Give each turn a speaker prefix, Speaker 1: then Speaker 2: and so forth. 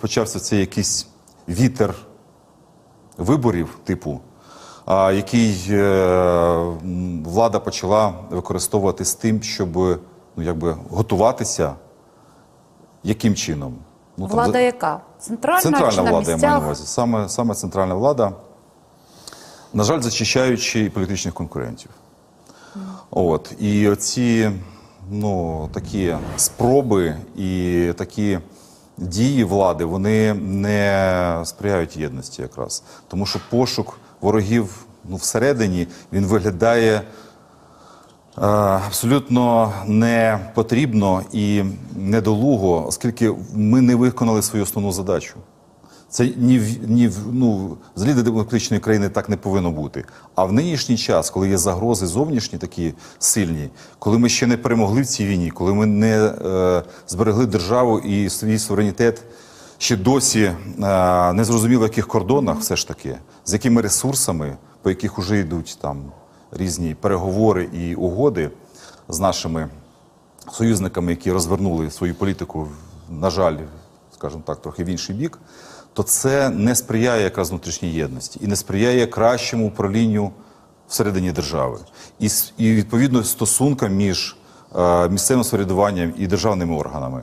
Speaker 1: почався цей якийсь вітер виборів, типу, який е, влада почала використовувати з тим, щоб ну, якби, готуватися. Яким чином? Ну,
Speaker 2: Влада
Speaker 1: за-
Speaker 2: яка? Центральна,
Speaker 1: Центральна
Speaker 2: чи на
Speaker 1: влада, я маю на увазі. Саме, саме центральна влада, на жаль, зачищаючи політичних конкурентів. От. І оці ну, такі спроби і такі дії влади, вони не сприяють єдності якраз. Тому що пошук ворогів ну, всередині він виглядає е, абсолютно не потрібно і недолуго, оскільки ми не виконали свою основну задачу. Це ні в ні в ну взагалі демократичної країни так не повинно бути. А в нинішній час, коли є загрози зовнішні такі сильні, коли ми ще не перемогли в цій війні, коли ми не е, зберегли державу і свій суверенітет, ще досі е, не зрозуміло, в яких кордонах все ж таки, з якими ресурсами, по яких вже йдуть там різні переговори і угоди з нашими союзниками, які розвернули свою політику, на жаль, скажімо так, трохи в інший бік, то це не сприяє якраз внутрішній єдності і не сприяє кращому управлінню всередині держави. І, і відповідно стосункам між е, місцевим самоврядуванням і державними органами.